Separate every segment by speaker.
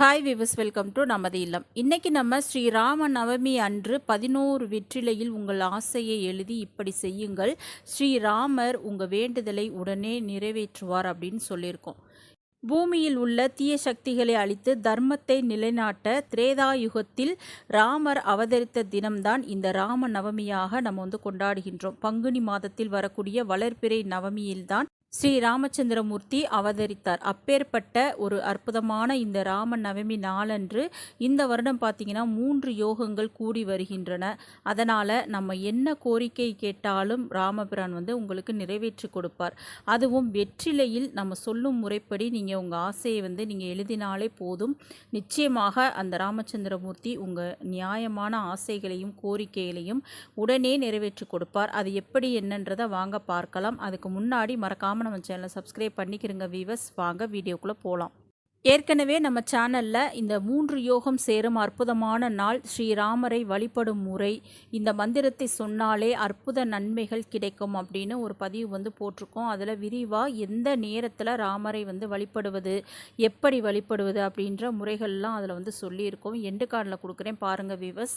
Speaker 1: Hi விவஸ் welcome to நமது இல்லம். இன்றைக்கி நம்ம ஸ்ரீ ராம நவமி அன்று பதினோரு வெற்றிலையில் உங்கள் ஆசையை எழுதி இப்படி செய்யுங்கள். ஸ்ரீராமர் உங்கள் வேண்டுதலை உடனே நிறைவேற்றுவார் அப்படின்னு சொல்லியிருக்கோம். பூமியில் உள்ள தீய சக்திகளை அழித்து தர்மத்தை நிலைநாட்ட திரேதாயுகத்தில் ராமர் அவதரித்த தினம்தான் இந்த ராம நவமியாக நம்ம வந்து கொண்டாடுகின்றோம். பங்குனி மாதத்தில் வரக்கூடிய வளர்பிறை நவமியில்தான் ஸ்ரீ ராமச்சந்திரமூர்த்தி அவதரித்தார். அப்பேற்பட்ட ஒரு அற்புதமான இந்த ராம நவமி நாளன்று இந்த வருடம் பார்த்தீங்கன்னா மூன்று யோகங்கள் கூடி வருகின்றன. அதனால் நம்ம என்ன கோரிக்கை கேட்டாலும் ராமபிரான் வந்து உங்களுக்கு நிறைவேற்றி கொடுப்பார். அதுவும் வெற்றிலையில் நம்ம சொல்லும் முறைப்படி நீங்கள் உங்கள் ஆசையை வந்து நீங்கள் எழுதினாலே போதும். நிச்சயமாக அந்த ராமச்சந்திரமூர்த்தி உங்கள் நியாயமான ஆசைகளையும் கோரிக்கைகளையும் உடனே நிறைவேற்றி கொடுப்பார். அது எப்படி என்னன்றதை வாங்க பார்க்கலாம். அதுக்கு முன்னாடி மறக்காமல் மறக்காமல் நம்ம சேனலை சப்ஸ்கிரைப் பண்ணிக்கிறங்க வீவர்ஸ் வாங்க வீடியோக்குள்ளே போகலாம் ஏற்கனவே நம்ம சேனலில் இந்த மூன்று யோகம் சேரும் அற்புதமான நாள் ஸ்ரீராமரை வழிபடும் முறை இந்த மந்திரத்தை சொன்னாலே அற்புத நன்மைகள் கிடைக்கும் அப்படின்னு ஒரு பதிவு வந்து போட்டிருக்கோம். அதில் விரிவாக எந்த நேரத்தில் ராமரை வந்து வழிபடுவது எப்படி வழிபடுவது அப்படின்ற முறைகள்லாம் அதில் வந்து சொல்லியிருக்கோம். எண்டு கார்டில் கொடுக்குறேன் பாருங்கள் விவஸ்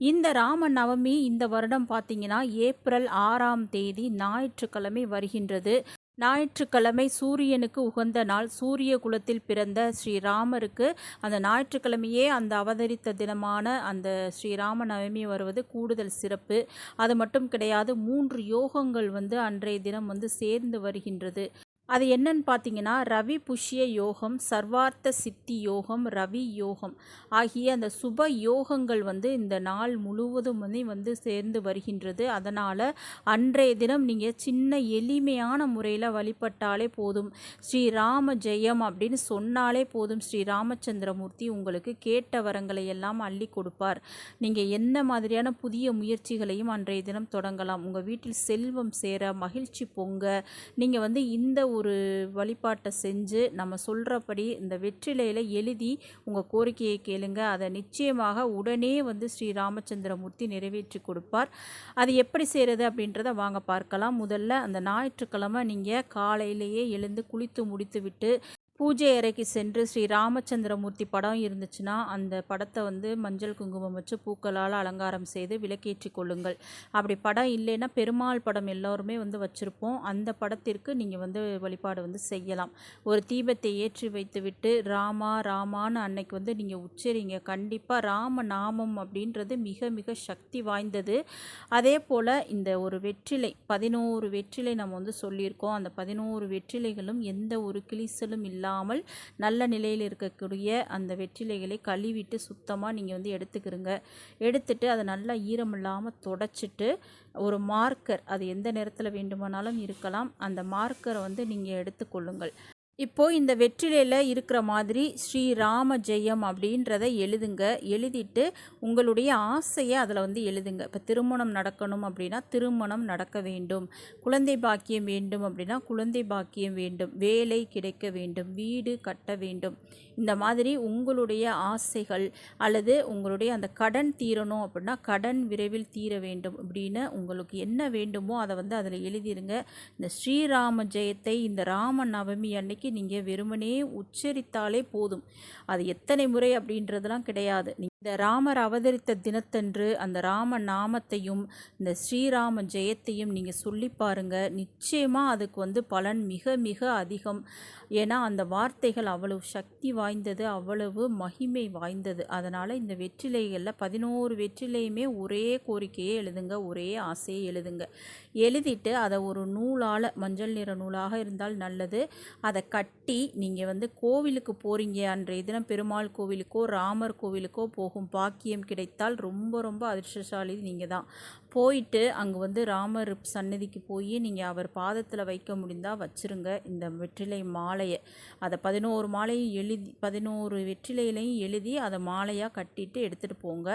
Speaker 1: இந்த ராம நவமி இந்த வருடம் பார்த்தீங்கன்னா ஏப்ரல் ஆறாம் தேதி ஞாயிற்றுக்கிழமை வருகின்றது. ஞாயிற்றுக்கிழமை சூரியனுக்கு உகந்த நாள். சூரிய குலத்தில் பிறந்த ஸ்ரீராமருக்கு அந்த ஞாயிற்றுக்கிழமையே அந்த அவதரித்த தினமான அந்த ஸ்ரீராம நவமி வருவது கூடுதல் சிறப்பு. அது மட்டும் கிடையாது மூன்று யோகங்கள் வந்து அன்றைய தினம் வந்து சேர்ந்து வருகின்றது. அது என்னன்னு பார்த்தீங்கன்னா ரவி புஷ்ய யோகம் சர்வார்த்த சித்தி யோகம் ரவி யோகம் ஆகிய அந்த சுப யோகங்கள் வந்து இந்த நாள் முழுவதும் வந்து வந்து சேர்ந்து வருகின்றது. அதனால் அன்றைய தினம் நீங்கள் சின்ன எளிமையான முறையில் வழிபட்டாலே போதும். ஸ்ரீராம ஜெயம் அப்படின்னு சொன்னாலே போதும். ஸ்ரீ ராமச்சந்திரமூர்த்தி உங்களுக்கு கேட்ட வரங்களை எல்லாம் அள்ளி கொடுப்பார். நீங்கள் என்ன மாதிரியான புதிய முயற்சிகளையும் அன்றைய தினம் தொடங்கலாம். உங்கள் வீட்டில் செல்வம் சேர மகிழ்ச்சி பொங்க. நீங்கள் வந்து இந்த ஒரு வழிபாட்டை செஞ்சு நம்ம சொல்கிறபடி இந்த வெற்றிலையில் எழுதி உங்கள் கோரிக்கையை கேளுங்க. அதை நிச்சயமாக உடனே வந்து ஸ்ரீ ராமச்சந்திரமூர்த்தி நிறைவேற்றி கொடுப்பார். அது எப்படி செய்கிறது அப்படின்றத வாங்க பார்க்கலாம். முதல்ல அந்த ஞாயிற்றுக்கிழமை நீங்கள் காலையிலேயே எழுந்து குளித்து முடித்து விட்டு பூஜை அறைக்கு சென்று ஸ்ரீ ராமச்சந்திரமூர்த்தி படம் இருந்துச்சுன்னா அந்த படத்தை வந்து மஞ்சள் குங்குமம் வச்சு பூக்களால் அலங்காரம் செய்து விளக்கேற்றி கொள்ளுங்கள். அப்படி படம் இல்லைன்னா பெருமாள் படம் எல்லோருமே வந்து வச்சுருப்போம். அந்த படத்திற்கு நீங்கள் வந்து வழிபாடு வந்து செய்யலாம். ஒரு தீபத்தை ஏற்றி வைத்துவிட்டு ராமா ராமான்னு அன்னைக்கு வந்து நீங்கள் உச்சரிங்க. கண்டிப்பாக ராம நாமம் அப்படின்றது மிக மிக சக்தி வாய்ந்தது. அதே போல் இந்த ஒரு வெற்றிலை பதினோரு வெற்றிலை நம்ம வந்து சொல்லியிருக்கோம். அந்த பதினோரு வெற்றிலைகளும் எந்த ஒரு கிளிசலும் இல்லை இல்லாமல் நல்ல நிலையில் இருக்கக்கூடிய அந்த வெற்றிலைகளை கழுவிட்டு சுத்தமாக நீங்கள் வந்து எடுத்துக்கிறங்க. எடுத்துட்டு அதை நல்லா ஈரம் இல்லாமல் தொடச்சிட்டு ஒரு மார்க்கர் அது எந்த நேரத்தில் வேண்டுமானாலும் இருக்கலாம். அந்த மார்க்கரை வந்து நீங்கள் எடுத்துக்கொள்ளுங்கள். இப்போது இந்த வெற்றிலையில் இருக்கிற மாதிரி ஸ்ரீ ராம ஜெயம் அப்படின்றத எழுதுங்க. எழுதிட்டு உங்களுடைய ஆசையை அதில் வந்து எழுதுங்க. இப்போ திருமணம் நடக்கணும் அப்படின்னா திருமணம் நடக்க வேண்டும். குழந்தை பாக்கியம் வேண்டும் அப்படின்னா குழந்தை பாக்கியம் வேண்டும். வேலை கிடைக்க வேண்டும். வீடு கட்ட வேண்டும். இந்த மாதிரி உங்களுடைய ஆசைகள் அல்லது உங்களுடைய அந்த கடன் தீரணும் அப்படின்னா கடன் விரைவில் தீர வேண்டும் அப்படின்னு உங்களுக்கு என்ன வேண்டுமோ அதை வந்து அதில் எழுதிருங்க. இந்த ஸ்ரீராம ஜெயத்தை இந்த ராம நவமி அன்னைக்கு அன்னைக்கு நீங்கள் வெறுமனே உச்சரித்தாலே போதும். அது எத்தனை முறை அப்படின்றதெல்லாம் கிடையாது. இந்த ராமர் அவதரித்த தினத்தன்று அந்த ராம நாமத்தையும் இந்த ஸ்ரீராம ஜெயத்தையும் நீங்கள் சொல்லி பாருங்க. நிச்சயமாக அதுக்கு வந்து பலன் மிக மிக அதிகம். ஏன்னா அந்த வார்த்தைகள் அவ்வளவு சக்தி வாய்ந்தது அவ்வளவு மகிமை வாய்ந்தது. அதனால் இந்த வெற்றிலைகளில் பதினோரு வெற்றிலையுமே ஒரே கோரிக்கையை எழுதுங்க ஒரே ஆசையை எழுதுங்க. எழுதிட்டு அதை ஒரு நூலால் மஞ்சள் நிற நூலாக இருந்தால் நல்லது. அதை கட்டி நீங்கள் வந்து கோவிலுக்கு போகிறீங்க அன்றைய தினம் பெருமாள் கோவிலுக்கோ ராமர் கோவிலுக்கோ போகும் பாக்கியம் கிடைத்தால் ரொம்ப ரொம்ப அதிர்ஷ்டசாலி நீங்கள் தான். போயிட்டு அங்கே வந்து ராமர் சன்னதிக்கு போய் நீங்கள் அவர் பாதத்தில் வைக்க முடிந்தால் வச்சுருங்க இந்த வெற்றிலை மாலையை. அதை பதினோரு மாலையும் எழுதி பதினோரு வெற்றிலையிலையும் எழுதி அதை மாலையாக கட்டிட்டு எடுத்துகிட்டு போங்க.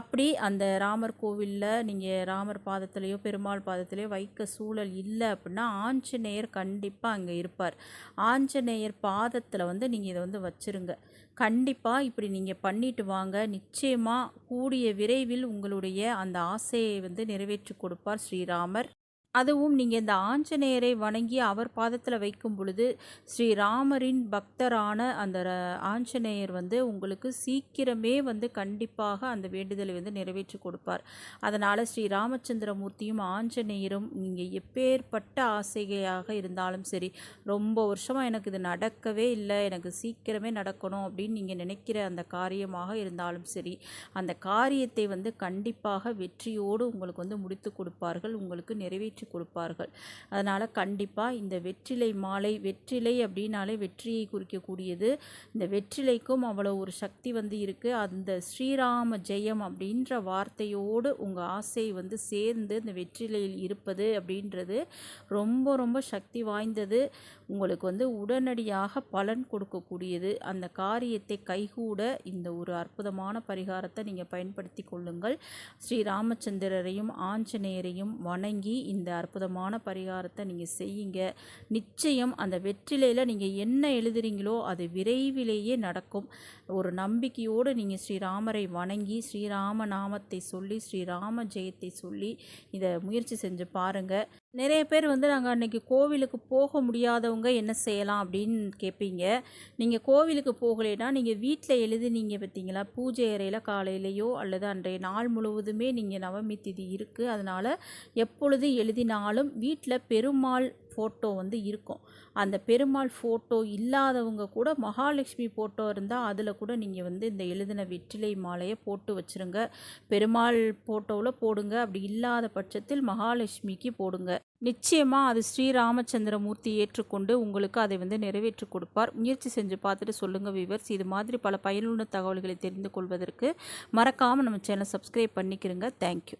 Speaker 1: அப்படி அந்த ராமர் கோவிலில் நீங்கள் ராமர் பாதத்துலேயோ பெருமாள் பாதத்துலேயோ வைக்க சூழல் இல்லை அப்படின்னா ஆஞ்சநேயர் கண்டிப்பாக அங்கே இருப்பார். ஆஞ்சநேயர் பாதத்தில் வந்து நீங்கள் இதை வந்து வச்சுருங்க. கண்டிப்பாக இப்படி நீங்கள் பண்ணிட்டு வாங்க. நிச்சயமாக கூடிய விரைவில் உங்களுடைய அந்த ஆசையை வந்து நிறைவேற்றி கொடுப்பார் ஸ்ரீராமர். அதுவும் நீங்கள் இந்த ஆஞ்சநேயரை வணங்கி அவர் பாதத்தில் வைக்கும் பொழுது ஸ்ரீராமரின் பக்தரான அந்த ர- ஆஞ்சநேயர் வந்து உங்களுக்கு சீக்கிரமே வந்து கண்டிப்பாக அந்த வேண்டுதலை வந்து நிறைவேற்றி கொடுப்பார். அதனால் ஸ்ரீ ராமச்சந்திரமூர்த்தியும் ஆஞ்சநேயரும் நீங்கள் எப்பேற்பட்ட ஆசையாக இருந்தாலும் சரி ரொம்ப வருஷமாக எனக்கு இது நடக்கவே இல்லை எனக்கு சீக்கிரமே நடக்கணும் அப்படின்னு நீங்கள் நினைக்கிற அந்த காரியமாக இருந்தாலும் சரி அந்த காரியத்தை வந்து கண்டிப்பாக வெற்றியோடு உங்களுக்கு வந்து முடித்து கொடுப்பார்கள். உங்களுக்கு நிறைவேற்றி கொடுப்பார்கள். அதனால் கண்டிப்பாக இந்த வெற்றிலை மாலை வெற்றிலை அப்படின்னாலே வெற்றியை குறிக்கக்கூடியது. இந்த வெற்றிலைக்கும் அவ்வளோ ஒரு சக்தி வந்து இருக்குது அந்த ஸ்ரீராம ஜெயம் அப்படின்ற வார்த்தையோடு உங்கள் ஆசை வந்து சேர்ந்து இந்த வெற்றிலையில் இருப்பது அப்படின்றது ரொம்ப ரொம்ப சக்தி வாய்ந்தது. உங்களுக்கு வந்து உடனடியாக பலன் கொடுக்கக்கூடியது. அந்த காரியத்தை கைகூட இந்த ஒரு அற்புதமான பரிகாரத்தை நீங்கள் பயன்படுத்தி கொள்ளுங்கள். ஸ்ரீ ராமச்சந்திரரையும் ஆஞ்சநேயரையும் வணங்கி இந்த அற்புதமான பரிகாரத்தை நீங்கள் செய்யுங்க. நிச்சயம் அந்த வெற்றிலையில் நீங்கள் என்ன எழுதுறீங்களோ அது விரைவிலேயே நடக்கும். ஒரு நம்பிக்கையோடு நீங்கள் ஸ்ரீராமரை வணங்கி ஸ்ரீராம நாமத்தை சொல்லி ஸ்ரீராம ஜெயத்தை சொல்லி இதை முயற்சி செஞ்சு பாருங்கள் நிறைய பேர் வந்து நாங்கள் அன்றைக்கி கோவிலுக்கு போக முடியாதவங்க என்ன செய்யலாம் அப்படின்னு கேட்பீங்க நீங்கள் கோவிலுக்கு போகலைன்னா நீங்கள் வீட்டில் எழுதுனீங்க பார்த்தீங்களா பூஜை அறையில் காலையிலையோ அல்லது அன்றைய நாள் முழுவதுமே நீங்கள் நவமி திதி இருக்குது அதனால் எப்பொழுது எழுதினாலும் வீட்டில் பெருமாள் ஃபோட்டோ வந்து இருக்கும். அந்த பெருமாள் ஃபோட்டோ இல்லாதவங்க கூட மகாலட்சுமி ஃபோட்டோ இருந்தால் அதில் கூட நீங்கள் வந்து இந்த எழுதின வெற்றிலை மாலையை போட்டு வச்சுருங்க. பெருமாள் ஃபோட்டோவில் போடுங்க. அப்படி இல்லாத பட்சத்தில் மகாலட்சுமிக்கு போடுங்க. நிச்சயமாக அது ஸ்ரீராமச்சந்திரமூர்த்தி ஏற்றுக்கொண்டு உங்களுக்கு அதை வந்து நிறைவேற்றி கொடுப்பார். முயற்சி செஞ்சு பார்த்துட்டு சொல்லுங்கள் விவர்ஸ் இது மாதிரி பல பயனுள்ள தகவல்களை தெரிந்து கொள்வதற்கு மறக்காமல் நம்ம சேனல் சப்ஸ்கிரைப் பண்ணிக்கிறோங்க தேங்க்யூ